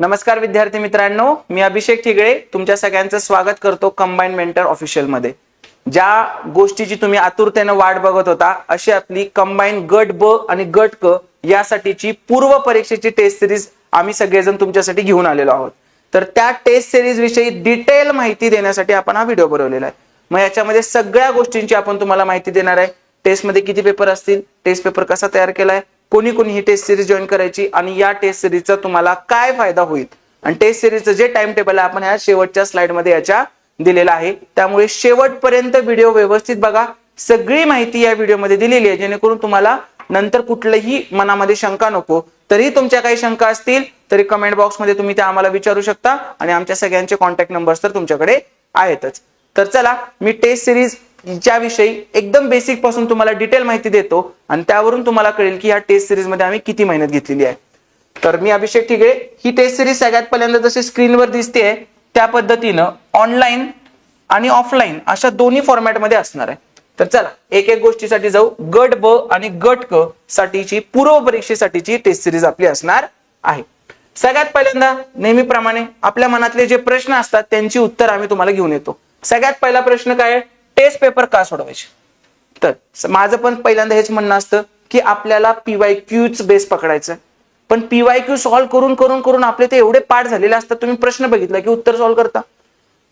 नमस्कार विद्यार्थी मित्रांनो मी अभिषेक ठिगळे तुमच्या सगळ्यांचं स्वागत करतो कंबाईन मेंटर ऑफिशियलमध्ये. ज्या गोष्टीची तुम्ही आतुरतेनं वाट बघत होता अशी आपली कंबाईन गट ब आणि गट क यासाठीची पूर्व परीक्षेची टेस्ट सिरीज आम्ही सगळेजण तुमच्यासाठी घेऊन आलेलो आहोत. तर त्या टेस्ट सिरीज विषयी डिटेल माहिती देण्यासाठी आपण हा व्हिडिओ बनवलेला आहे. मग याच्यामध्ये सगळ्या गोष्टींची आपण तुम्हाला माहिती देणार आहे. टेस्टमध्ये किती पेपर असतील? टेस्ट पेपर कसा तयार केलाय? कोणी कोणी ही टेस्ट सिरीज जॉईन करायची आणि या टेस्ट सिरीजचा तुम्हाला काय फायदा होईल? आणि टेस्ट सिरीजचं जे टाइम टेबल आहे आपण या शेवटच्या स्लाइडमध्ये याच्या दिलेला आहे. त्यामुळे शेवटपर्यंत व्हिडिओ व्यवस्थित बघा. सगळी माहिती या व्हिडिओमध्ये दिलेली आहे. जेणेकरून तुम्हाला नंतर कुठलंही मनामध्ये शंका नको. तरी तुमच्या काही शंका असतील तरी कमेंट बॉक्समध्ये तुम्ही त्या आम्हाला विचारू शकता. आणि आमच्या सगळ्यांचे कॉन्टॅक्ट नंबर्स तर तुमच्याकडे आहेतच. तर चला मी टेस्ट सिरीज च्याविषयी एकदम बेसिकपासून तुम्हाला डिटेल माहिती देतो आणि त्यावरून तुम्हाला कळेल की ह्या टेस्ट सिरीजमध्ये आम्ही किती मेहनत घेतलेली आहे. तर मी अभिषेक ठिगळे ही टेस्ट सिरीज सगळ्यात पहिल्यांदा जशी स्क्रीनवर दिसते त्या पद्धतीनं ऑनलाईन आणि ऑफलाईन अशा दोन्ही फॉर्मॅटमध्ये असणार आहे. तर चला एक एक गोष्टीसाठी जाऊ. गट ब आणि गट क साठीची पूर्व परीक्षेसाठीची टेस्ट सिरीज आपली असणार आहे. सगळ्यात पहिल्यांदा नेहमीप्रमाणे आपल्या मनातले जे प्रश्न असतात त्यांची उत्तर आम्ही तुम्हाला घेऊन येतो. सगळ्यात पहिला प्रश्न काय आहे? टेस्ट पेपर का सोडवायचे? तर माझं पण पहिल्यांदा हेच म्हणणं असतं की आपल्याला पीवाय क्यूच बेस पकडायचं पण पीवाय क्यू सॉल्व्ह करून करून करून आपले ते एवढे पाठ झालेले असतात तुम्ही प्रश्न बघितला की उत्तर सॉल्व्ह करता.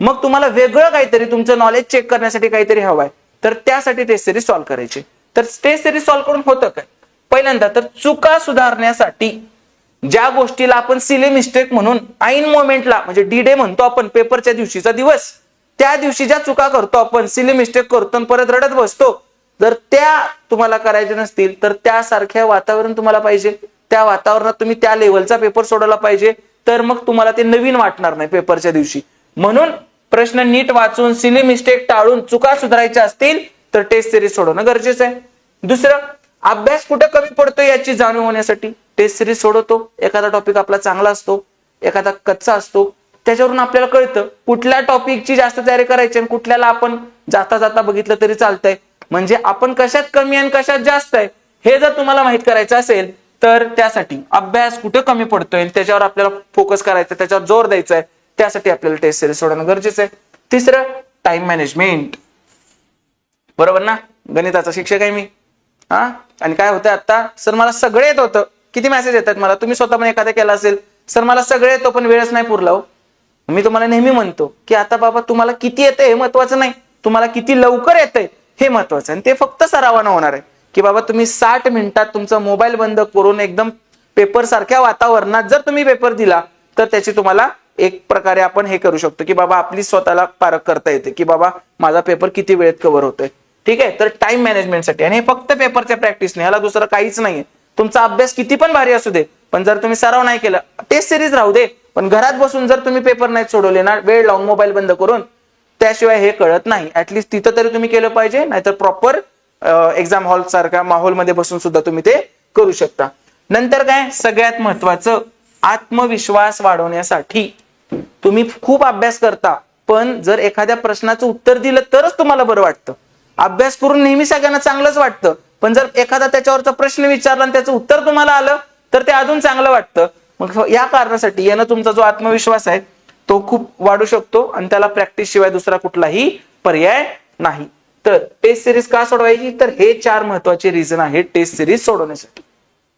मग तुम्हाला वेगळं काहीतरी तुमचं नॉलेज चेक करण्यासाठी काहीतरी हवंय. तर त्यासाठी टेस्ट सिरीज सॉल्व्ह करायची. तर टेस्ट सिरीज सॉल्व्ह करून होतं काय? पहिल्यांदा तर चुका सुधारण्यासाठी ज्या गोष्टीला आपण सिले मिस्टेक म्हणून ऐन मोमेंटला म्हणजे डी डे म्हणतो आपण पेपरच्या दिवशीचा दिवस त्या दिवशी ज्या चुका करतो आपण सिली मिस्टेक करतो आणि परत रडत बसतो जर त्या तुम्हाला करायच्या नसतील तर त्यासारख्या वातावरण तुम्हाला पाहिजे. त्या वातावरणात तुम्ही त्या लेवलचा पेपर सोडवला पाहिजे तर मग तुम्हाला ते नवीन वाटणार नाही पेपरच्या दिवशी. म्हणून प्रश्न नीट वाचून सिली मिस्टेक टाळून चुका सुधारायच्या असतील तर टेस्ट सिरीज सोडवणं गरजेचं आहे. दुसरं अभ्यास कुठे कमी पडतो याची जाणीव होण्यासाठी? टेस्ट सिरीज सोडवतो. एखादा टॉपिक आपला चांगला असतो एखादा कच्चा असतो. त्याच्यावरून आपल्याला कळतं कुठल्या टॉपिकची जास्त तयारी करायची आणि कुठल्याला आपण जाता जाता बघितलं तरी चालतंय. म्हणजे आपण कशात कमी आणि कशात जास्त आहे हे जर तुम्हाला माहीत करायचं असेल तर त्यासाठी अभ्यास कुठे कमी पडतोय त्याच्यावर आपल्याला फोकस करायचा त्याच्यावर जोर द्यायचा आहे त्यासाठी आपल्याला टेस्ट सिरीज सोडवणं गरजेचं आहे. तिसरं टाइम मॅनेजमेंट बरोबर ना? गणिताचा शिक्षक आहे मी. हा? आणि काय होतं आता सर मला सगळे येत होतं. किती मेसेज येतात मला? तुम्ही स्वतः पण एखादा केला असेल. सर मला सगळे येतो पण वेळच नाही पुरला हो. मी तुम्हाला नेहमी म्हणतो की आता बाबा तुम्हाला किती येतंय हे महत्वाचं नाही. तुम्हाला किती लवकर येतंय हे महत्वाचं आहे. आणि ते फक्त सरावानं होणार आहे. की बाबा तुम्ही साठ मिनिटात तुमचा मोबाईल बंद करून एकदम पेपर सारख्या वातावरणात जर तुम्ही पेपर दिला तर त्याची तुम्हाला एक प्रकारे आपण हे करू शकतो की बाबा आपली स्वतःला पारख करता येते की बाबा माझा पेपर किती वेळेत कव्हर होतोय. ठीक आहे? तर टाइम मॅनेजमेंटसाठी आणि हे फक्त पेपरच्या प्रॅक्टिसने ह्याला दुसरं काहीच नाहीये. तुमचा अभ्यास किती पण भारी असू दे पण जर तुम्ही सराव नाही केला टेस्ट सिरीज राहू दे. पण घरात बसून जर तुम्ही पेपर नाही सोडवले ना वेळ लावून मोबाईल बंद करून त्याशिवाय हे कळत नाही. ऍटलिस्ट तिथं तरी तुम्ही केलं पाहिजे नाहीतर प्रॉपर एक्झाम हॉल सारख्या माहोलमध्ये बसून सुद्धा तुम्ही ते करू शकता. नंतर काय? सगळ्यात महत्वाचं आत्मविश्वास वाढवण्यासाठी. तुम्ही खूप अभ्यास करता पण जर एखाद्या प्रश्नाचं उत्तर दिलं तरच तुम्हाला बरं वाटतं. अभ्यास करून नेहमी सगळ्यांना चांगलंच वाटतं. पण जर एखादा त्याच्यावरचा प्रश्न विचारला आणि त्याचं उत्तर तुम्हाला आलं तर ते अजून चांगलं वाटतं. मग या कारणासाठी यानं तुमचा जो आत्मविश्वास आहे तो खूप वाढू शकतो आणि त्याला प्रॅक्टिस शिवाय दुसरा कुठलाही पर्याय नाही. तर टेस्ट सिरीज का सोडवायची? तर हे चार महत्त्वाचे रिझन आहेत टेस्ट सिरीज सोडवण्यासाठी.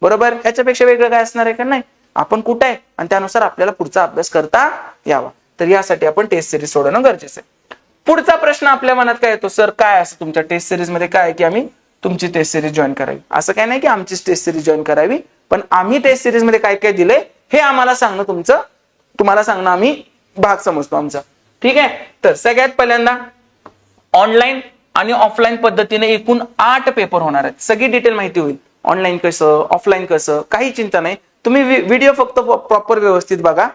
बरोबर? ह्याच्यापेक्षा वेगळं काय असणार आहे का नाही? आपण कुठे आहे? आणि त्यानुसार आपल्याला पुढचा अभ्यास करता यावा. तर यासाठी आपण टेस्ट सिरीज सोडवणं गरजेचं आहे. पुढचा प्रश्न आपल्या मनात काय येतो? सर काय असं तुमच्या टेस्ट सिरीजमध्ये? काय आहे की आम्ही तुमची टेस्ट सिरीज जॉईन करावी? असं काय नाही की आमचीच टेस्ट सिरीज जॉईन करावी. पण आम्ही टेस्ट सिरीजमध्ये काय काय दिलंय हे आम्हाला सांगणं तुमचं तुम्हाला सांगणं आम्ही भाग समजतो आमचा. ठीक आहे? तर सगळ्यात पहिल्यांदा ऑनलाईन आणि ऑफलाईन पद्धतीने एकूण आठ पेपर होणार आहेत. सगळी डिटेल माहिती होईल. ऑनलाईन कसं ऑफलाईन कसं काही चिंता नाही. तुम्ही व्हिडिओ फक्त प्रॉपर व्यवस्थित बघा.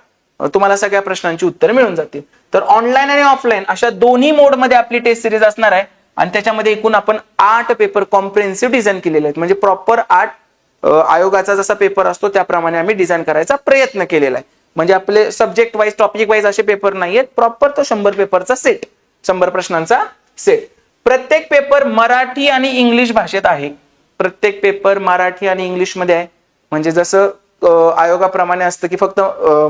तुम्हाला सगळ्या प्रश्नांची उत्तरं मिळून जातील. तर ऑनलाईन आणि ऑफलाईन अशा दोन्ही मोडमध्ये आपली टेस्ट सिरीज असणार आहे. आणि त्याच्यामध्ये एकूण आपण आठ पेपर कॉम्प्रिहेन्सिव्ह डिझाईन केलेले आहेत. म्हणजे प्रॉपर आठ आयोगाचा जसा पेपर असतो त्याप्रमाणे आम्ही डिझाईन करायचा प्रयत्न केलेला आहे. म्हणजे आपले सब्जेक्ट वाईज टॉपिक वाईज असे पेपर नाहीयेत प्रॉपर तो शंभर पेपरचा सेट शंभर प्रश्नांचा सेट प्रत्येक पेपर मराठी आणि इंग्लिश भाषेत आहे. प्रत्येक पेपर मराठी आणि इंग्लिशमध्ये आहे. म्हणजे जसं आयोगाप्रमाणे असतं की फक्त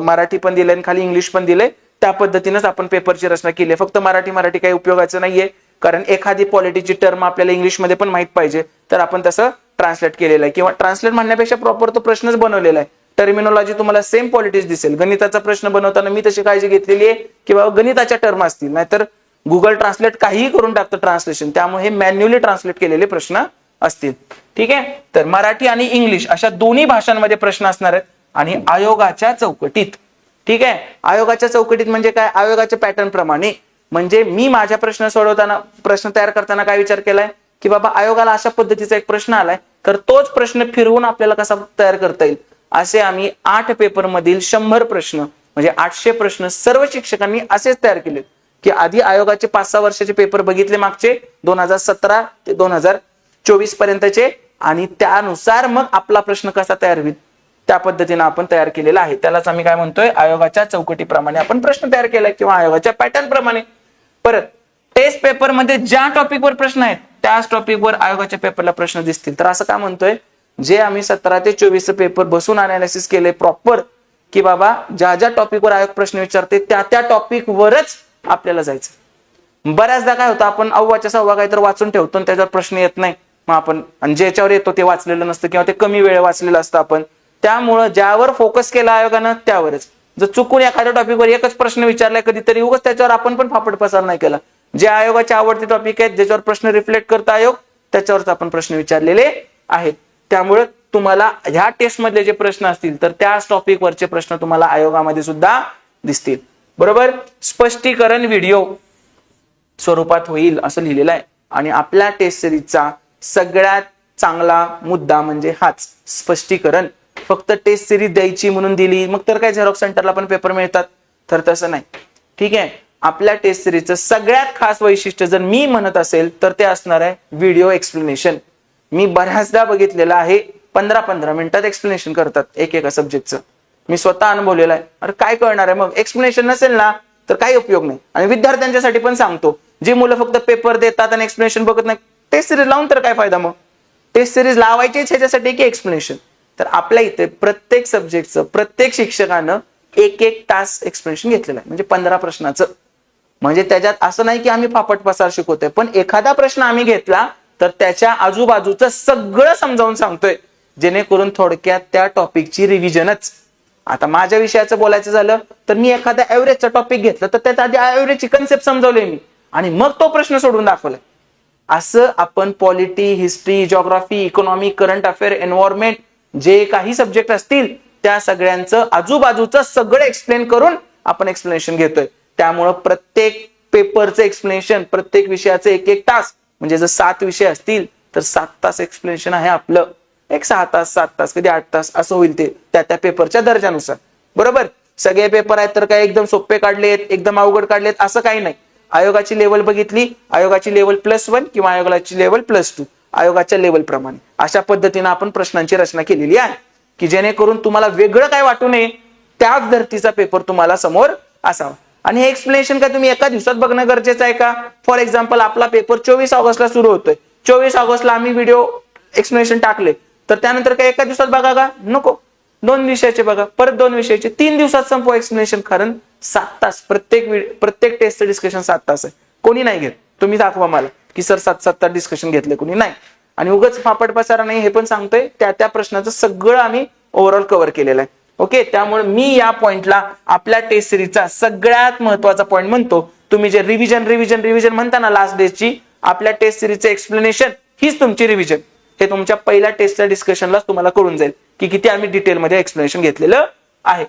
मराठी पण दिलंय आणि खाली इंग्लिश पण दिलंय त्या पद्धतीनेच आपण पेपरची रचना केली आहे. फक्त मराठी मराठी काही उपयोगाचं नाहीये. कारण एखादी पॉलिटीची टर्म आपल्याला इंग्लिशमध्ये पण माहीत पाहिजे. तर आपण तसं ट्रान्सलेट केलेलं आहे. किंवा ट्रान्सलेट म्हणण्यापेक्षा प्रॉपर तो प्रश्नच बनवलेला आहे. टर्मिनॉलॉजी तुम्हाला सेम पॉलिटिक्स दिसेल. गणिताचा प्रश्न बनवताना मी तशी काळजी घेतलेली आहे. किंवा गणिताच्या टर्म असतील. नाहीतर गुगल ट्रान्सलेट काहीही करून टाकतं ट्रान्सलेशन त्यामुळे हे मॅन्युअली ट्रान्सलेट केलेले प्रश्न असतील. ठीक आहे? तर मराठी आणि इंग्लिश अशा दोन्ही भाषांमध्ये प्रश्न असणार आहेत. आणि आयोगाच्या चौकटीत. ठीक आहे? आयोगाच्या चौकटीत म्हणजे काय? आयोगाच्या पॅटर्न प्रमाणे म्हणजे मी माझ्या प्रश्न सोडवताना प्रश्न तयार करताना काय विचार केलाय? की बाबा आयोगाला अशा पद्धतीचा एक प्रश्न आलाय तर तोच प्रश्न फिरवून आपल्याला कसा तयार करता येईल? असे आम्ही आठ पेपर मधील शंभर प्रश्न म्हणजे आठशे प्रश्न सर्व शिक्षकांनी असेच तयार केले की आधी आयोगाचे पाच सहा वर्षाचे पेपर बघितले मागचे दोन हजार सतरा ते दोन हजार चोवीस पर्यंतचे आणि त्यानुसार मग आपला प्रश्न कसा तयार होईल? त्या पद्धतीने आपण तयार केलेला आहे. त्यालाच आम्ही काय म्हणतोय? आयोगाच्या चौकटीप्रमाणे आपण प्रश्न तयार केलाय किंवा आयोगाच्या पॅटर्न प्रमाणे परत टेस्ट पेपरमध्ये ज्या टॉपिकवर प्रश्न आहेत त्याच टॉपिकवर आयोगाच्या पेपरला प्रश्न दिसतील. तर असं का म्हणतोय? जे आम्ही सतरा ते चोवीस पेपर बसून अनालिसिस केले प्रॉपर की बाबा ज्या ज्या टॉपिकवर आयोग प्रश्न विचारते त्या त्या टॉपिकवरच आपल्याला जायचं. बऱ्याचदा काय होतं आपण अव्वाच्या सव्वा काही तर वाचून ठेवतो आणि त्याच्यावर प्रश्न येत नाही. मग आपण आणि ज्याच्यावर येतो ते वाचलेलं नसतं किंवा ते कमी वेळ वाचलेलं असतं आपण. त्यामुळं ज्यावर फोकस केला आयोगानं त्यावरच. जर चुकून एखाद्या टॉपिकवर एकच प्रश्न विचारलाय कधीतरी उगाच त्याच्यावर आपण पण फापड पसार नाही केला. जे आयोगाचे आवडते टॉपिक आहेत ज्याच्यावर प्रश्न रिफ्लेक्ट करता आयोग त्याच्यावरच आपण प्रश्न विचारलेले आहेत. त्यामुळे तुम्हाला ह्या टेस्टमधले जे प्रश्न असतील तर त्याच टॉपिक वरचे प्रश्न तुम्हाला आयोगामध्ये सुद्धा दिसतील. बरोबर? स्पष्टीकरण व्हिडिओ स्वरूपात होईल असं लिहिलेलं आहे. आणि आपल्या टेस्ट सिरीजचा सगळ्यात चांगला मुद्दा म्हणजे हाच स्पष्टीकरण. फक्त टेस्ट सिरीज द्यायची म्हणून दिली. मग तर काय झेरॉक्स सेंटरला पण पेपर मिळतात? तर तसं नाही. ठीक आहे? आपल्या टेस्ट सिरीजचं सगळ्यात खास वैशिष्ट्य जर मी म्हणत असेल तर ते असणार आहे व्हिडिओ एक्सप्लेनेशन मी बऱ्याचदा बघितलेलं आहे पंधरा पंधरा मिनिटात एक्सप्लेनेशन करतात एक एका सब्जेक्टचं मी स्वतः अनुभवलेला आहे. अरे काय कळणार आहे? मग एक्सप्लेनेशन नसेल ना तर काही उपयोग नाही. आणि विद्यार्थ्यांच्यासाठी पण सांगतो जी मुलं फक्त पेपर देतात आणि एक्सप्लेनेशन बघत नाही टेस्ट सिरीज लावून तर काय फायदा मग? टेस्ट सिरीज लावायचीच ह्याच्यासाठी की एक्सप्लेनेशन तर आपल्या इथे प्रत्येक सब्जेक्टचं प्रत्येक शिक्षकानं एक एक तास एक्सप्लेनेशन घेतलेलं आहे. म्हणजे पंधरा प्रश्नाचं. म्हणजे त्याच्यात असं नाही की आम्ही फापट पसार शिकवतोय पण एखादा प्रश्न आम्ही घेतला तर त्याच्या आजूबाजूचं सगळं समजावून सांगतोय. जेणेकरून थोडक्यात त्या टॉपिकची रिव्हिजनच आता माझ्या विषयाचं बोलायचं झालं तर मी एखाद्या ऍव्हरेजचा टॉपिक घेतलं तर त्यात आधी ऍव्हरेजची कन्सेप्ट समजवले मी. आणि मग तो प्रश्न सोडून दाखवलाय. असं आपण polity history geography economy current affair environment जे काही सब्जेक्ट असतील त्या सगळ्यांचं आजूबाजूचं सगळं एक्सप्लेन करून आपण एक्सप्लेनेशन घेतोय. त्यामुळं प्रत्येक पेपरचं एक्सप्लेनेशन प्रत्येक विषयाचं एक एक तास म्हणजे जर सात विषय असतील तर सात तास एक्सप्लेनेशन आहे आपलं. एक सहा तास सात तास कधी आठ तास असं होईल ते त्या त्या पेपरच्या दर्जानुसार. बरोबर? सगळे पेपर आहेत तर काय एकदम सोपे काढलेत एकदम अवघड काढलेत असं काही नाही. आयोगाची लेवल बघितली आयोगाची लेवल प्लस वन किंवा आयोगाची लेवल प्लस टू आयोगाच्या लेवल प्रमाणे. अशा पद्धतीने आपण प्रश्नांची रचना केलेली आहे. की जेणेकरून तुम्हाला वेगळं काय वाटू नये त्याच धर्तीचा पेपर तुम्हाला समोर असावा. आणि हे एक्सप्लेनेशन काय तुम्ही एका दिवसात बघणं गरजेचं आहे का? फॉर एक्झाम्पल आपला पेपर चोवीस ऑगस्टला सुरू होतोय. चोवीस ऑगस्टला आम्ही व्हिडिओ एक्सप्लेनेशन टाकले. तर त्यानंतर काय एका दिवसात बघा का? नको. दोन विषयाचे बघा. परत दोन विषयाचे. तीन दिवसात संपवा एक्सप्लेनेशन कारण सात तास प्रत्येक प्रत्येक टेस्टचं डिस्कशन सात तास आहे. कोणी नाही घेत. तुम्ही दाखवा मला. की सर सात सात तास डिस्कशन घेतले कोणी? नाही. आणि उगाच फापट पसारा नाही हे पण सांगतोय त्या त्या प्रश्नाचं सगळं आम्ही ओव्हरऑल कव्हर केलेलं आहे. ओके त्यामुळे मी या पॉइंटला आपल्या टेस्ट सिरीजचा सगळ्यात महत्त्वाचा पॉईंट म्हणतो. तुम्ही जे रिव्हिजन रिव्हिजन रिव्हिजन म्हणता ना लास्ट डेची आपल्या टेस्ट सिरीजचं एक्सप्लेनेशन हीच तुमची रिव्हिजन हे तुमच्या पहिल्या टेस्टच्या डिस्कशनला तुम्हाला कळून जाईल की किती आम्ही डिटेलमध्ये एक्सप्लेनेशन घेतलेलं आहे.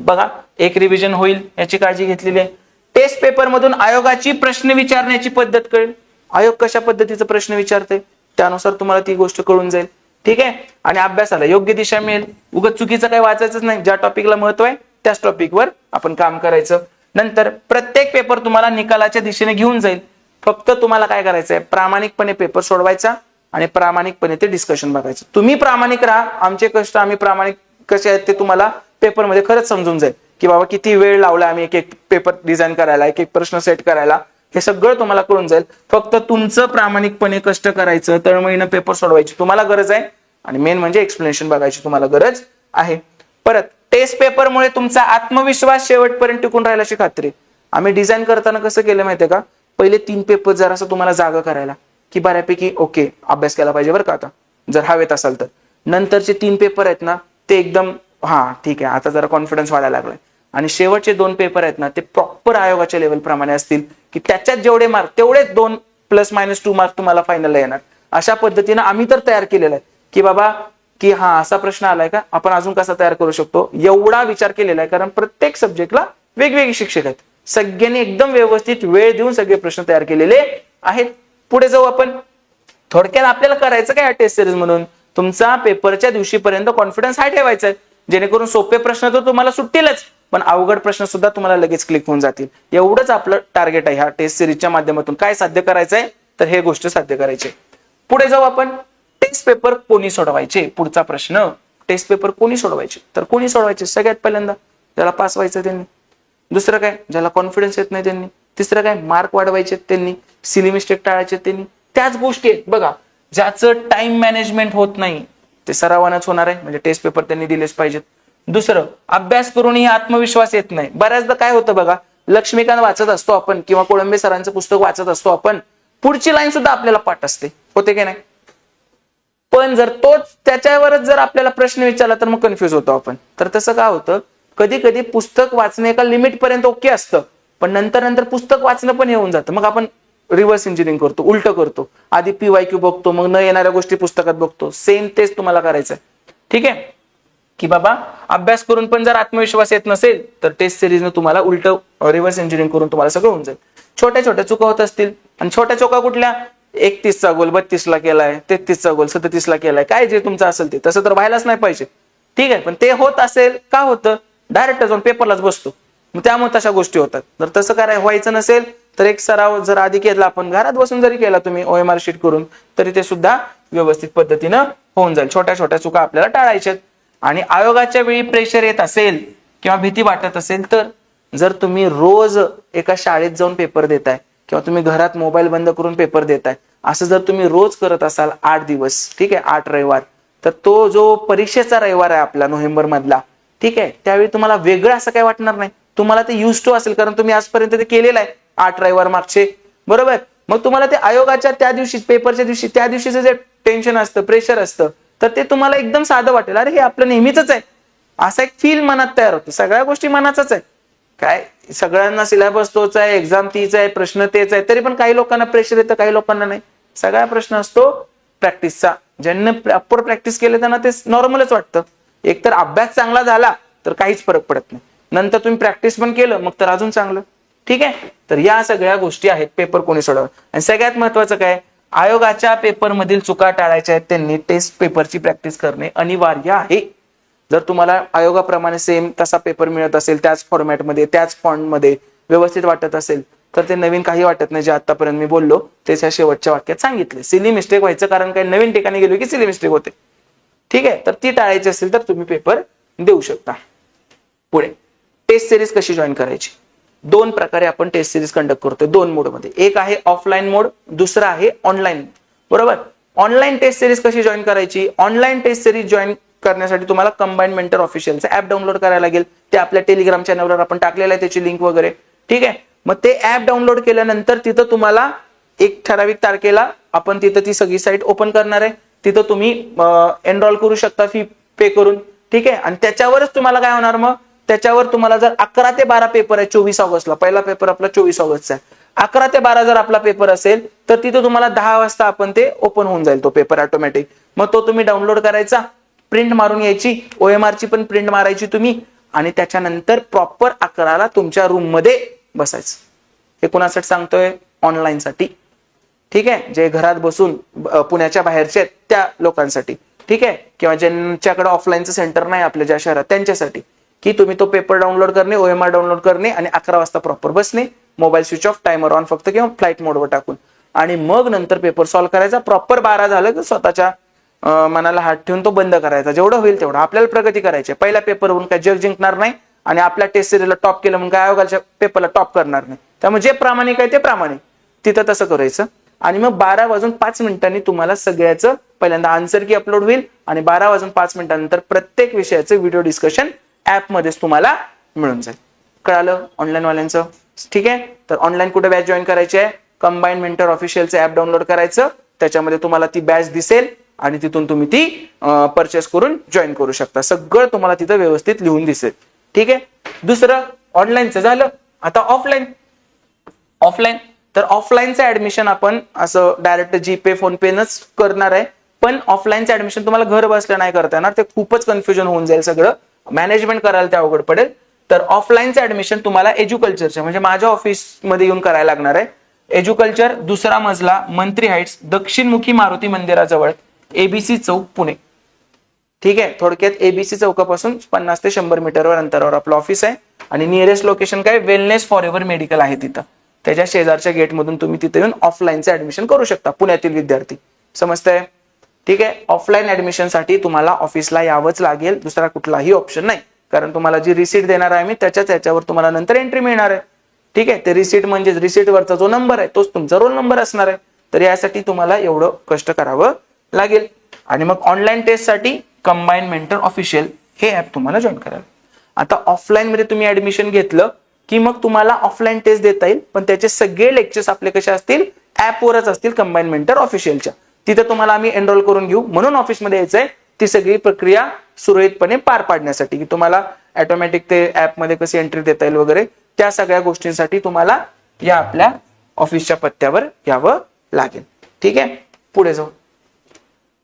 बघा एक रिव्हिजन होईल याची काळजी घेतलेली आहे. टेस्ट पेपर मधून आयोगाची प्रश्न विचारण्याची पद्धत कळेल. आयोग कशा पद्धतीचा प्रश्न विचारते त्यानुसार तुम्हाला ती गोष्ट कळून जाईल. ठीक आहे? आणि अभ्यासाला योग्य दिशा मिळेल. उगत चुकीचं काही वाचायचंच नाही. ज्या टॉपिकला महत्त्व आहे त्याच टॉपिकवर आपण काम करायचं. नंतर प्रत्येक पेपर तुम्हाला निकालाच्या दिशेने घेऊन जाईल. फक्त तुम्हाला काय करायचंय? प्रामाणिकपणे पेपर सोडवायचा आणि प्रामाणिकपणे ते डिस्कशन बघायचं. तुम्ही प्रामाणिक राहा. आमचे कष्ट आम्ही प्रामाणिक कसे आहेत ते तुम्हाला पेपरमध्ये खरंच समजून जाईल. की बाबा किती वेळ लावला आम्ही एक एक पेपर डिझाईन करायला एक एक प्रश्न सेट करायला हे सगळं तुम्हाला कळून जाईल. फक्त तुमचं प्रामाणिकपणे कष्ट करायचं तळमळीनं पेपर सोडवायची तुम्हाला गरज आहे. आणि मेन म्हणजे एक्सप्लेनेशन बघायची तुम्हाला गरज आहे. परत टेस्ट पेपरमुळे तुमचा आत्मविश्वास शेवटपर्यंत टिकून राहिल्याची खात्री. आम्ही डिझाईन करताना कसं केलं माहितीये का? पहिले तीन पेपर जरासं तुम्हाला जागा करायला. की बऱ्यापैकी ओके अभ्यास केला पाहिजे बरं का आता. जर हवेत असाल तर. नंतरचे तीन पेपर आहेत ना ते एकदम हा ठीक आहे. आता जरा कॉन्फिडन्स वाढायला लागलाय. आणि शेवटचे दोन पेपर आहेत ना ते प्रॉपर आयोगाच्या लेवल प्रमाणे असतील की त्याच्यात जेवढे मार्क तेवढेच दोन प्लस मायनस टू मार्क तुम्हाला फायनलला येणार. अशा पद्धतीनं आम्ही तर तयार केलेलं आहे की बाबा की हा असा प्रश्न आलाय का आपण अजून कसा तयार करू शकतो? एवढा विचार केलेला आहे कारण प्रत्येक सब्जेक्टला वेगवेगळे शिक्षक आहेत. सगळ्यांनी एकदम व्यवस्थित वेळ देऊन सगळे प्रश्न तयार केलेले आहेत. पुढे जाऊ आपण. थोडक्यात आपल्याला करायचं काय टेस्ट सिरीज म्हणून? तुमचा पेपरच्या दिवशीपर्यंत कॉन्फिडन्स हाय ठेवायचा आहे. जेणेकरून सोपे प्रश्न तर तुम्हाला सुटतीलच. पण अवघड प्रश्न सुद्धा तुम्हाला लगेच क्लिक होऊन जातील. एवढंच आपलं टार्गेट आहे ह्या टेस्ट सिरीजच्या माध्यमातून. काय साध्य करायचंय? तर हे गोष्ट साध्य करायची पुढे जाऊ आपण. टेस्ट पेपर कोणी सोडवायचे? पुढचा प्रश्न. टेस्ट पेपर कोणी सोडवायचे? तर कोणी सोडवायचे? सगळ्यात पहिल्यांदा ज्याला पास व्हायचं त्यांनी. दुसरं काय? ज्याला कॉन्फिडन्स येत नाही त्यांनी. तिसरं काय? मार्क वाढवायचे त्यांनी. सिली मिस्टेक टाळायचे त्यांनी. त्याच गोष्टी आहेत. बघा ज्याचं टाइम मॅनेजमेंट होत नाही ते सरावानच होणार आहे. म्हणजे टेस्ट पेपर त्यांनी दिलेच पाहिजेत. दुसरं अभ्यास करूनही आत्मविश्वास येत नाही. बऱ्याचदा काय होतं बघा लक्ष्मीकांत वाचत असतो आपण किंवा कोळंबे सरांचं पुस्तक वाचत असतो आपण पुढची लाईन सुद्धा आपल्याला पाठ असते. होते की नाही? पण जर तोच त्याच्यावरच जर आपल्याला प्रश्न विचारला तर मग कन्फ्युज होतो आपण. तर तसं काय होतं? कधी कधी पुस्तक वाचणे एका लिमिट पर्यंत ओके असतं पण नंतर नंतर पुस्तक वाचणं पण येऊन जातं. मग आपण रिव्हर्स इंजिनिअरिंग करतो उलट करतो. आधी पी वाय क्यू बघतो मग न येणाऱ्या गोष्टी पुस्तकात बघतो. सेम तेच तुम्हाला करायचं आहे ठीक आहे? की बाबा अभ्यास करून पण जर आत्मविश्वास येत नसेल तर टेस्ट सिरीजनं तुम्हाला उलट रिव्हर्स इंजिनिअरिंग करून तुम्हाला सगळं होऊन जाईल. छोट्या छोट्या चुका होत असतील आणि छोट्या चुका कुठल्या? एकतीसचा गोल बत्तीसला केलाय तेहतीसचा गोल सदतीसला केलाय काय जे तुमचं असेल ते. तसं तर व्हायलाच नाही पाहिजे. ठीक आहे पण ते होत असेल का होतं? डायरेक्ट जाऊन पेपरलाच बसतो. मग त्यामुळे तशा गोष्टी होतात. जर तसं काय व्हायचं नसेल तर एक सराव जर आधी केला आपण घरात बसून जरी केला तुम्ही ओएमआर शीट करून तरी ते सुद्धा व्यवस्थित पद्धतीनं होऊन जाईल. छोट्या छोट्या चुका आपल्याला टाळायच्यात आणि आयोगाच्या वेळी प्रेशर येत असेल किंवा भीती वाटत असेल तर जर तुम्ही रोज एका शाळेत जाऊन पेपर देताय किंवा तुम्ही घरात मोबाईल बंद करून पेपर देताय असं जर तुम्ही रोज करत असाल आठ दिवस ठीक आहे आठ रविवार तर तो जो परीक्षेचा रविवार आहे आपला नोव्हेंबर मधला ठीक आहे त्यावेळी तुम्हाला वेगळं असं काय वाटणार नाही. तुम्हाला ते युज टू असेल कारण तुम्ही आजपर्यंत ते केलेलं आहे आठ रविवार मागचे बरोबर? मग तुम्हाला ते आयोगाच्या त्या दिवशी पेपरच्या दिवशी त्या दिवशीचं जे टेन्शन असतं प्रेशर असतं तर ते तुम्हाला एकदम साधं वाटेल. अरे हे आपलं नेहमीच आहे. असा एक फील मनात तयार होतो. सगळ्या गोष्टी मनाचाच आहे काय? सगळ्यांना सिलेबस तोच आहे एक्झाम तीच आहे प्रश्न तेच आहे. तरी पण काही लोकांना प्रेशर येतं काही लोकांना नाही. सगळा प्रश्न असतो प्रॅक्टिसचा ज्यांनी अप्पर प्रॅक्टिस केले त्यांना ते नॉर्मलच वाटतं. एकतर अभ्यास चांगला झाला तर काहीच फरक पडत नाही. नंतर तुम्ही प्रॅक्टिस पण केलं मग तर अजून चांगलं. ठीक आहे? तर या सगळ्या गोष्टी आहेत पेपर कोणी सोडवा आणि सगळ्यात महत्वाचं काय? आयोगाच्या पेपर मधील चुका टाळायच्या आहेत त्यांनी टेस्ट पेपरची प्रॅक्टिस करणे अनिवार्य आहे. जर तुम्हाला आयोगाप्रमाणे सेम तसा पेपर मिळत असेल त्याच फॉर्मॅटमध्ये त्याच फॉन्टमध्ये व्यवस्थित वाटत असेल तर ते नवीन काही वाटत नाही जे आतापर्यंत मी बोललो तेच ह्या शेवटच्या वाक्यात सांगितले. सिली मिस्टेक व्हायचं कारण काही नवीन ठिकाणी गेलो की सिली मिस्टेक होते. ठीक आहे? तर ती टाळायची असेल तर तुम्ही पेपर देऊ शकता. पुढे. टेस्ट सिरीज कशी जॉईन करायची? दोन प्रकारे आपण टेस्ट सिरीज कंडक्ट करतोय. दोन मोडमध्ये. एक आहे ऑफलाईन मोड दुसरा आहे ऑनलाईन बरोबर? ऑनलाईन टेस्ट सिरीज कशी जॉईन करायची? ऑनलाईन टेस्ट सिरीज जॉईन करण्यासाठी तुम्हाला कंबाईन मेंटर ऑफिशियलचं ऍप डाउनलोड करायला लागेल. ते आपल्या टेलिग्राम चॅनलवर आपण टाकलेलं आहे त्याची लिंक वगैरे. ठीक आहे? मग ते ऍप डाउनलोड केल्यानंतर तिथं तुम्हाला एक ठराविक तारखेला आपण तिथं ती सगळी साईट ओपन करणार आहे. तिथं तुम्ही एनरोल करू शकता फी पे करून. ठीक आहे? आणि त्याच्यावरच तुम्हाला काय होणार मग? त्याच्यावर तुम्हाला जर अकरा ते बारा पेपर आहे चोवीस ऑगस्टला. पहिला पेपर आपला चोवीस ऑगस्टचा आहे. अकरा ते बारा जर आपला पेपर असेल तर तिथं तुम्हाला दहा वाजता आपण ते ओपन होऊन जाईल तो पेपर ऑटोमॅटिक मग तो तुम्ही डाउनलोड करायचा प्रिंट मारून यायची ओएमआर ची पण प्रिंट मारायची तुम्ही आणि त्याच्यानंतर प्रॉपर अकराला तुमच्या रूममध्ये बसायचं. हे कुणासाठी सांगतोय? ऑनलाईन साठी. ठीक आहे? जे घरात बसून पुण्याच्या बाहेरचे आहेत त्या लोकांसाठी. ठीक आहे? किंवा ज्यांच्याकडे ऑफलाईनचं सेंटर नाही आपल्या ज्या शहरात त्यांच्यासाठी. की तुम्ही तो पेपर डाउनलोड करणे ओएमआर डाउनलोड करणे आणि अकरा वाजता प्रॉपर बसणे mobile switch off timer on फक्त किंवा फ्लाईट मोडवर टाकून. आणि मग नंतर पेपर सॉल्व्ह करायचा प्रॉपर बारा झालं तर स्वतःच्या मनाला हात ठेवून तो बंद करायचा. जेवढं होईल तेवढं. आपल्याला प्रगती करायची पहिल्या पेपरवरून काय जग जिंकणार नाही आणि आपल्या टेस्ट सिरीजला टॉप केलं म्हणून काय आयोगाच्या पेपरला टॉप करणार नाही. त्यामुळे जे प्रामाणिक आहे ते प्रामाणिक. तिथं तसं करायचं. आणि मग बारा वाजून पाच मिनिटांनी तुम्हाला सगळ्याचं पहिल्यांदा आन्सर की अपलोड होईल आणि बारा वाजून पाच मिनिटांनंतर प्रत्येक विषयाचं व्हिडिओ डिस्कशन ऍपमध्येच तुम्हाला मिळून जाईल. कळालं ऑनलाईन वाल्यांचं ठीक आहे? तर ऑनलाईन कुठे बॅच जॉईन करायची आहे? कंबाईन मेंटर ऑफिशियलचं ऍप डाउनलोड करायचं. त्याच्यामध्ये तुम्हाला ती बॅच दिसेल आणि तिथून तुम्ही ती परचेस करून जॉईन करू शकता. सगळं तुम्हाला तिथं व्यवस्थित लिहून दिसेल. ठीक आहे? दुसरं ऑनलाईनचं झालं. आता ऑफलाईन ऑफलाईन तर ऑफलाईनचं ऍडमिशन आपण असं डायरेक्ट जीपे फोन पेनच करणार आहे. पण ऑफलाईनचं ऍडमिशन तुम्हाला घर बसल्या नाही करता येणार. ते खूपच कन्फ्युजन होऊन जाईल सगळं. मॅनेजमेंट करायला ते अवघड पडेल. तर ऑफलाईनचं ऍडमिशन तुम्हाला एज्युकल्चरच्या म्हणजे माझ्या ऑफिसमध्ये येऊन करायला लागणार आहे. एज्युकल्चर दुसरा मजला मंत्री हाईट्स दक्षिणमुखी मारुती मंदिराजवळ एबीसी चौक पुणे. ठीक आहे? थोडक्यात एबीसी चौकापासून पन्नास ते शंभर मीटरवर अंतरावर आपलं ऑफिस आहे. आणि नियरेस्ट लोकेशन काय? वेलनेस फॉर एव्हर मेडिकल आहे तिथं. त्याच्या शेजारच्या गेटमधून तुम्ही तिथे येऊन ऑफलाईनचं ऍडमिशन करू शकता पुण्यातील विद्यार्थी. समजतंय? ठीक आहे? ऑफलाईन ऍडमिशनसाठी तुम्हाला ऑफिसला यावंच लागेल. दुसरा कुठलाही ऑप्शन नाही. कारण तुम्हाला जी रिसीट देणार आहे मी त्याच्याच याच्यावर तुम्हाला नंतर एंट्री मिळणार आहे. ठीक आहे? ते रिसीट म्हणजे रिसीटवरचा जो नंबर आहे तोच तुमचा रोल नंबर असणार आहे. तर यासाठी तुम्हाला एवढं कष्ट करावं लागेल. आणि मग ऑनलाईन टेस्टसाठी कंबाईन मेंटर ऑफिशियल हे ऍप तुम्हाला जॉईन कराल आता ऑफलाईन मध्ये तुम्ही ऍडमिशन घेतलं की मग तुम्हाला ऑफलाईन टेस्ट देता येईल. पण त्याचे सगळे लेक्चर्स आपले कसे असतील? ऍपवरच असतील कंबाईन मेंटर ऑफिशियलच्या तिथे तुम्हाला आम्ही एनरोल करून घेऊ. म्हणून ऑफिसमध्ये यायचंय ती सगळी प्रक्रिया सुरळीतपणे पार पाडण्यासाठी. की तुम्हाला ऑटोमॅटिक ते ऍपमध्ये कशी एंट्री देता येईल वगैरे त्या सगळ्या गोष्टींसाठी तुम्हाला या आपल्या ऑफिसच्या पत्त्यावर यावं लागेल. ठीक आहे? पुढे जाऊ.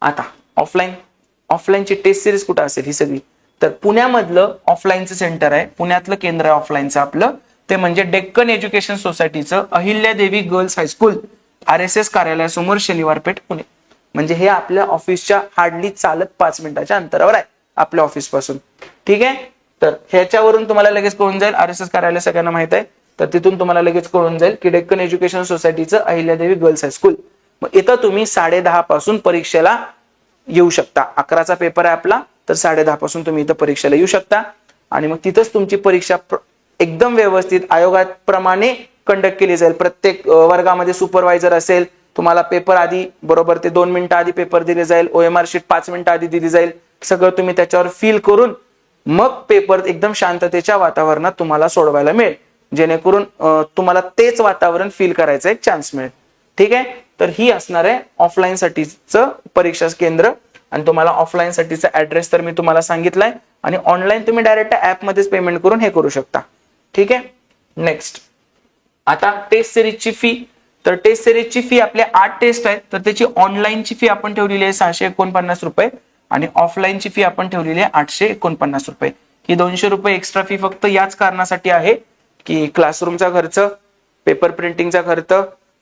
आता ऑफलाईन ऑफलाईनची टेस्ट सिरीज कुठं असेल ही सगळी? तर पुण्यामधलं ऑफलाईनचं सेंटर आहे. पुण्यातलं केंद्र आहे ऑफलाईनचं आपलं. ते म्हणजे Deccan education सोसायटीचं Ahilyadevi girls high school. R S S कार्यालयासमोर शनिवार पेठ पुणे. म्हणजे हे आपल्या ऑफिसच्या हार्डली चालत पाच मिनिटाच्या अंतरावर आहे आपल्या ऑफिसपासून ठीक आहे? तर ह्याच्यावरून तुम्हाला लगेच कळून जाईल आर एस एस कार्यालय सगळ्यांना माहीत आहे. तर तिथून तुम्हाला लगेच कळून जाईल की डेक्कन एज्युकेशन सोसायटीचं अहिल्यादेवी गर्ल्स हायस्कूल मग इथं तुम्ही साडे दहा पासून परीक्षेला येऊ शकता. अकराचा पेपर आहे आपला तर साडे दहा पासून तुम्ही इथं परीक्षेला येऊ शकता. आणि मग तिथंच तुमची परीक्षा एकदम व्यवस्थित आयोगाप्रमाणे कंडक्ट केली जाईल. प्रत्येक वर्गामध्ये सुपरवायझर असेल तुम्हाला पेपर आधी बरोबर ते दोन मिनिटं आधी पेपर दिले जाईल ओएमआर शीट पाच मिनिटं आधी दिली जाईल. सगळं तुम्ही त्याच्यावर फील करून मग पेपर एकदम शांततेच्या वातावरणात तुम्हाला सोडवायला मिळेल. जेणेकरून तुम्हाला तेच वातावरण फील करायचं एक चान्स मिळेल. ठीक आहे? तर ही असणार आहे ऑफलाईन साठीच परीक्षा केंद्र. आणि तुम्हाला ऑफलाईन साठीचा ऍड्रेस तर मी तुम्हाला सांगितलाय. आणि ऑनलाईन तुम्ही डायरेक्ट ऍपमध्येच पेमेंट करून हे करू शकता. ठीक आहे? नेक्स्ट आता टेस्ट सिरीजची फी तर टेस्ट सिरीजची फी आपले आठ टेस्ट आहेत तर त्याची ऑनलाईनची फी आपण ठेवलेली आहे सहाशे एकोणपन्नास रुपये आणि ऑफलाईनची फी आपण ठेवलेली आहे आठशे एकोणपन्नास रुपये. ही दोनशे रुपये एक्स्ट्रा फी फक्त याच कारणासाठी आहे की क्लासरूमचा खर्च पेपर प्रिंटिंगचा खर्च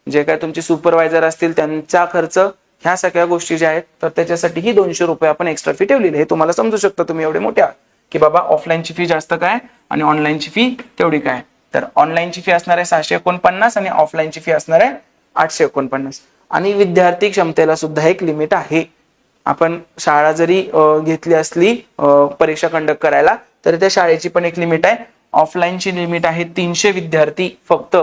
जे काय तुमचे सुपरवायझर असतील त्यांचा खर्च ह्या सगळ्या गोष्टी ज्या आहेत तर त्याच्यासाठी ही दोनशे रुपये आपण एक्स्ट्रा फी ठेवलेली हे तुम्हाला समजू शकता तुम्ही एवढे मोठ्या की बाबा ऑफलाईनची फी जास्त काय आणि ऑनलाईनची फी तेवढी काय. तर ऑनलाईनची फी असणार आहे सहाशे एकोणपन्नास आणि ऑफलाईनची फी असणार आहे आठशे एकोणपन्नास. आणि विद्यार्थी क्षमतेला सुद्धा एक लिमिट आहे. आपण शाळा जरी घेतली असली परीक्षा कंडक्ट करायला तर त्या शाळेची पण एक लिमिट आहे. ऑफलाईनची लिमिट आहे तीनशे विद्यार्थी फक्त.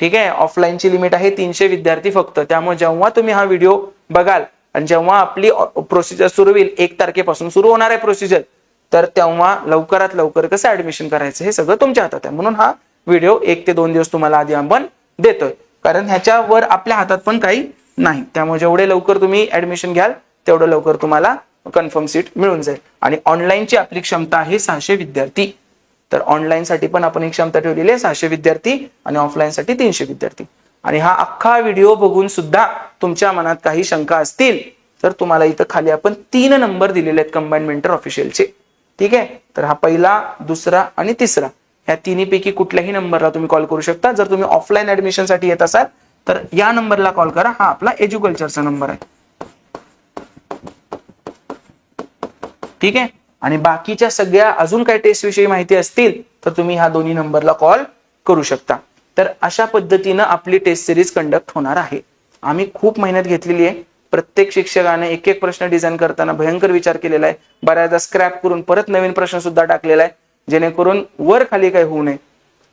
ठीक आहे? ऑफलाईनची लिमिट आहे तीनशे विद्यार्थी फक्त. त्यामुळे जेव्हा तुम्ही हा व्हिडिओ बघाल आणि जेव्हा आपली प्रोसिजर सुरू होईल एक तारखेपासून सुरू होणार आहे प्रोसिजर तर तेव्हा लवकरात लवकर कसं ऍडमिशन करायचं हे सगळं तुमच्या हातात आहे. म्हणून हा व्हिडिओ एक ते दोन दिवस तुम्हाला आधी आपण देतोय. कारण ह्याच्यावर आपल्या हातात पण काही नाही. त्यामुळे जेवढे लवकर तुम्ही ऍडमिशन घ्याल तेवढं लवकर तुम्हाला कन्फर्म सीट मिळून जाईल. आणि ऑनलाईनची आपली क्षमता आहे सहाशे विद्यार्थी. तर ऑनलाईनसाठी पण आपण एक क्षमता ठेवलेली आहे सहाशे विद्यार्थी आणि ऑफलाईन साठी तीनशे विद्यार्थी. आणि हा अख्खा व्हिडिओ बघून सुद्धा तुमच्या मनात काही शंका असतील तर तुम्हाला इथं खाली आपण तीन नंबर दिलेले आहेत कंबाईन मेंटर ऑफिशियलचे ठीक आहे? तर हा पहिला दुसरा आणि तिसरा. ह्या तिन्हीपैकी कुठल्याही नंबरला तुम्ही कॉल करू शकता. जर तुम्ही ऑफलाईन ऍडमिशनसाठी येत असाल तर या नंबरला कॉल करा. हा आपला एज्युकल्चरचा नंबर आहे. ठीक आहे? आणि बाकीच्या सगळ्या अजून काही टेस्ट विषयी माहिती असतील तर तुम्ही ह्या दोन्ही नंबरला कॉल करू शकता. तर अशा पद्धतीनं आपली टेस्ट सिरीज कंडक्ट होणार आहे. आम्ही खूप मेहनत घेतलेली आहे. प्रत्येक शिक्षकाने एक एक प्रश्न डिझाईन करताना भयंकर विचार केलेला आहे. बऱ्याचदा स्क्रॅप करून परत नवीन प्रश्न सुद्धा टाकलेला आहे. जेणेकरून वर खाली काही होऊ नये.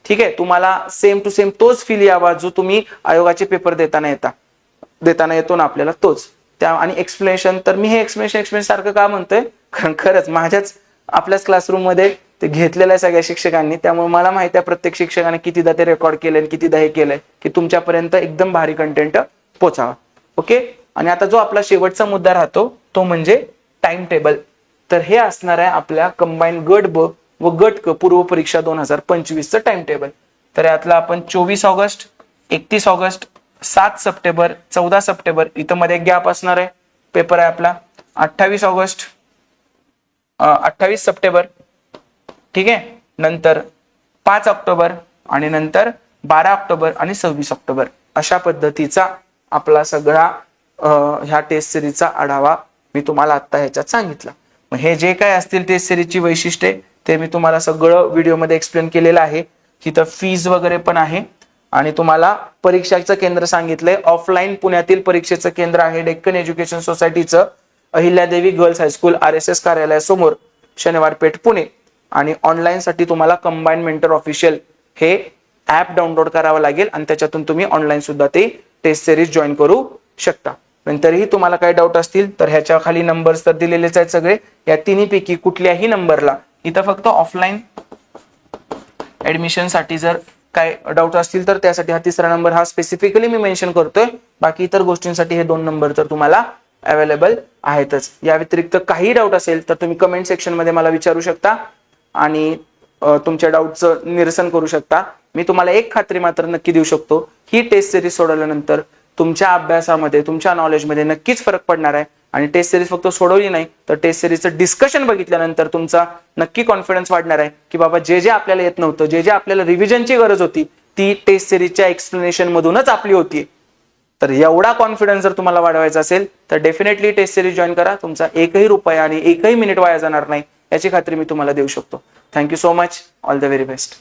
ठीक आहे? तुम्हाला सेम टू सेम तोच फील यावा जो तुम्ही आयोगाचे पेपर देताना येता. देताना येतो ना आपल्याला तोच. त्या आणि एक्सप्लेनेशन तर मी हे एक्सप्लेनेशन एक्सप्लेन सारखं का म्हणतोय? कारण खरंच माझ्याच आपल्याच क्लासरूममध्ये ते घेतलेलं आहे सगळ्या शिक्षकांनी. त्यामुळे मला माहिती आहे प्रत्येक शिक्षकाने कितीदा ते रेकॉर्ड केलंय कितीदा हे केलंय. की तुमच्यापर्यंत एकदम भारी कंटेंट पोचावा. ओके आणि आता जो आपला शेवटचा मुद्दा राहतो तो म्हणजे टाइम टेबल तर हे असणार आहे आपल्या कंबाईन गट ब व गट क पूर्व परीक्षा दोन हजार पंचवीसचं टाइम टेबल तर यातलं आपण चोवीस ऑगस्ट एकतीस ऑगस्ट सात सप्टेंबर चौदा सप्टेंबर इथं मध्ये गॅप असणार आहे. पेपर आहे आपला. अठ्ठावीस ऑगस्ट अठ्ठावीस सप्टेंबर ठीक आहे? नंतर पाच ऑक्टोबर आणि नंतर बारा ऑक्टोबर आणि सव्वीस ऑक्टोबर. अशा पद्धतीचा आपला सगळा ह्या टेस्ट सिरीजचा आढावा मी तुम्हाला आत्ता ह्याच्यात सांगितला. मग हे जे काय असतील टेस्ट सिरीजची वैशिष्ट्ये ते मी तुम्हाला सगळं व्हिडिओमध्ये एक्सप्लेन केलेलं आहे. तिथं फीज वगैरे पण आहे. आणि तुम्हाला परीक्षाचं केंद्र सांगितलंय. ऑफलाईन पुण्यातील परीक्षेचं केंद्र आहे Deccan education सोसायटीचं. Ahilyadevi girls high school R S S कार्यालयासमोर शनिवार पेठ पुणे. आणि ऑनलाईनसाठी तुम्हाला कंबाईन मेंटर ऑफिशियल हे ऍप डाउनलोड करावं लागेल. आणि त्याच्यातून तुम्ही ऑनलाईन सुद्धा ते टेस्ट सिरीज जॉईन करू शकता. नंतरही तुम्हाला काही डाऊट असतील तर ह्याच्या खाली नंबर्स तर दिलेलेच आहेत सगळे. या तिन्ही पैकी कुठल्याही नंबरला इथं फक्त ऑफलाईन ऍडमिशनसाठी जर काय डाऊट असतील तर त्यासाठी हा तिसरा नंबर हा स्पेसिफिकली मी मेन्शन करतोय. बाकी इतर गोष्टींसाठी हे दोन नंबर तर तुम्हाला अवेलेबल आहेतच. या व्यतिरिक्त काही डाऊट असेल तर तुम्ही कमेंट सेक्शनमध्ये मला विचारू शकता आणि तुमच्या डाऊटचं निरसन करू शकता. मी तुम्हाला एक खात्री मात्र नक्की देऊ शकतो. ही टेस्ट सिरीज सोडवल्यानंतर तुमच्या अभ्यासामध्ये तुमच्या नॉलेजमध्ये नक्कीच फरक पडणार आहे. आणि टेस्ट सिरीज फक्त सोडवली नाही तर टेस्ट सिरीजचं डिस्कशन बघितल्यानंतर तुमचा नक्की कॉन्फिडन्स वाढणार आहे की बाबा जे जे आपल्याला येत नव्हतं जे जे आपल्याला रिव्हिजनची गरज होती ती टेस्ट सिरीजच्या एक्सप्लेनेशन मधूनच आपली होती. तर एवढा कॉन्फिडन्स जर तुम्हाला वाढवायचा असेल तर डेफिनेटली टेस्ट सिरीज जॉईन करा. तुमचा एकही रुपया आणि एकही मिनिट वाया जाणार नाही याची खात्री मी तुम्हाला देऊ शकतो. Thank you so much all the very best